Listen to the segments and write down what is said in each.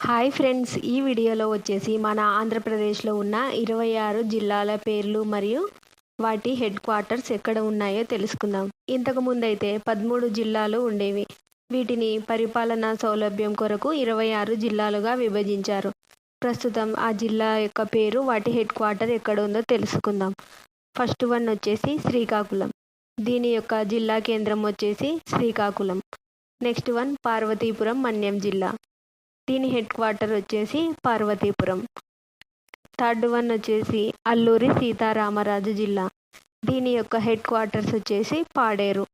Hi friends ఈ వీడియోలో వచ్చేసి మన ఆంధ్రప్రదేశ్లో ఉన్న ఇరవై ఆరు జిల్లాల పేర్లు మరియు వాటి హెడ్ క్వార్టర్స్ ఎక్కడ ఉన్నాయో తెలుసుకుందాం. ఇంతకు ముందైతే పదమూడు జిల్లాలు ఉండేవి. వీటిని పరిపాలనా సౌలభ్యం కొరకు ఇరవై ఆరు జిల్లాలుగా విభజించారు. ప్రస్తుతం ఆ జిల్లా యొక్క పేరు వాటి హెడ్ క్వార్టర్ ఎక్కడ ఉందో తెలుసుకుందాం. ఫస్ట్ వన్ వచ్చేసి శ్రీకాకుళం. దీని యొక్క జిల్లా కేంద్రం వచ్చేసి శ్రీకాకుళం. నెక్స్ట్ వన్ పార్వతీపురం మన్యం జిల్లా. దీని హెడ్ క్వార్టర్ వచ్చేసి పార్వతీపురం. థర్డ్ వన్ వచ్చేసి అల్లూరి సీతారామరాజు జిల్లా. దీని యొక్క హెడ్ క్వార్టర్స్ వచ్చేసి పాడేరు.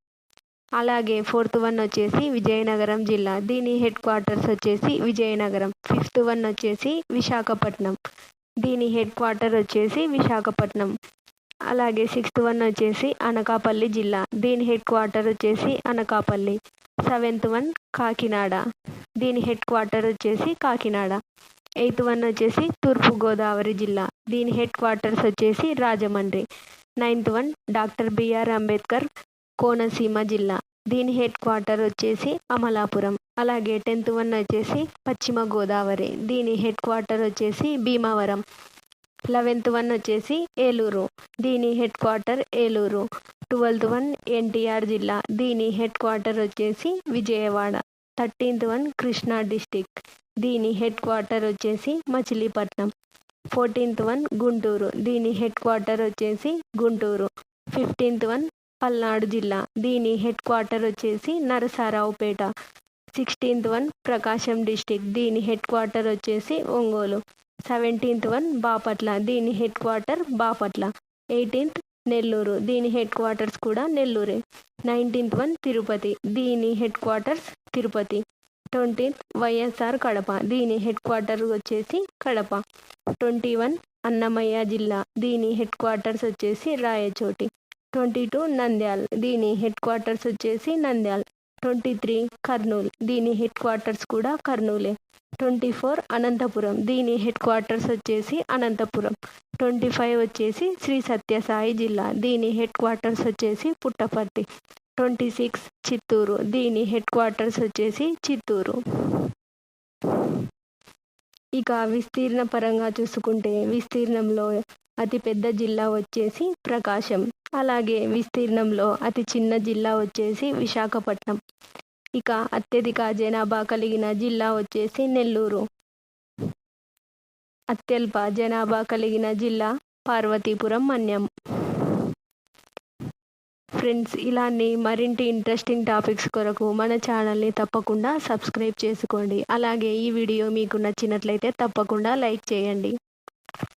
అలాగే ఫోర్త్ వన్ వచ్చేసి విజయనగరం జిల్లా. దీని హెడ్ క్వార్టర్స్ వచ్చేసి విజయనగరం. ఫిఫ్త్ వన్ వచ్చేసి విశాఖపట్నం. దీని హెడ్ క్వార్టర్ వచ్చేసి విశాఖపట్నం. అలాగే సిక్స్త్ వన్ వచ్చేసి అనకాపల్లి జిల్లా. దీని హెడ్ క్వార్టర్ వచ్చేసి అనకాపల్లి. Seventh one Kakinada. దీని హెడ్ క్వార్టర్ వచ్చేసి కాకినాడ. ఎయిత్ వన్ వచ్చేసి తూర్పుగోదావరి జిల్లా. దీని హెడ్ క్వార్టర్స్ వచ్చేసి Rajahmundry. Ninth one doctor BR Ambedkar Konaseema జిల్లా. దీని హెడ్ క్వార్టర్ వచ్చేసి అమలాపురం. అలాగే టెన్త్ వన్ వచ్చేసి పశ్చిమ గోదావరి దీని హెడ్ క్వార్టర్ వచ్చేసి భీమవరం. లెవెన్త్ వన్ వచ్చేసి ఏలూరు. దీని headquarter Eluru. Twelfth one NTR జిల్లా. దీని హెడ్ క్వార్టర్ వచ్చేసి Vijayawada. Thirteenth one Krishna district. దీని హెడ్ క్వార్టర్ వచ్చేసి మచిలీపట్నం. Fourteenth one Guntur. దీని హెడ్ క్వార్టర్ వచ్చేసి గుంటూరు. ఫిఫ్టీన్త్ వన్ పల్నాడు జిల్లా. దీని హెడ్ క్వార్టర్ వచ్చేసి Narasaraopet. Sixteenth one Prakasam district. దీని హెడ్ క్వార్టర్ వచ్చేసి ఒంగోలు. Seventeenth one Bapatla. దీని head quarter Bapatla. Eighteenth Nellore. దీని హెడ్ క్వార్టర్స్ కూడా నెల్లూరే. Nineteenth one Tirupati. దీని headquarters Tirupati. Twentieth YSR Kadapa. దీని హెడ్ క్వార్టర్ వచ్చేసి కడప. ట్వంటీ వన్ అన్నమయ్య జిల్లా. దీని హెడ్ క్వార్టర్స్ వచ్చేసి రాయచోటి. Twenty two Nandyal. దీని హెడ్ క్వార్టర్స్ వచ్చేసి నంద్యాల్. Twenty three Kurnool. దీని హెడ్ క్వార్టర్స్ కూడా కర్నూలే. Twenty four Anantapuram. దీని హెడ్ క్వార్టర్స్ వచ్చేసి అనంతపురం. ట్వంటీ ఫైవ్ వచ్చేసి శ్రీ సత్యసాయి జిల్లా. దీని హెడ్ క్వార్టర్స్ వచ్చేసి పుట్టపర్తి. Twenty six Chittoor. దీని హెడ్ క్వార్టర్స్ వచ్చేసి చిత్తూరు. ఇక విస్తీర్ణ పరంగా చూసుకుంటే విస్తీర్ణంలో అతిపెద్ద జిల్లా వచ్చేసి ప్రకాశం. అలాగే విస్తీర్ణంలో అతి చిన్న జిల్లా వచ్చేసి విశాఖపట్నం. ఇక అత్యధిక జనాభా కలిగిన జిల్లా వచ్చేసి నెల్లూరు. అత్యల్ప జనాభా కలిగిన జిల్లా పార్వతీపురం మన్యం. ఫ్రెండ్స్ ఇలాంటి మరింటి ఇంట్రెస్టింగ్ టాపిక్స్ కొరకు మన ఛానల్ని తప్పకుండా సబ్స్క్రైబ్ చేసుకోండి. అలాగే ఈ వీడియో మీకు నచ్చినట్లయితే తప్పకుండా లైక్ చేయండి.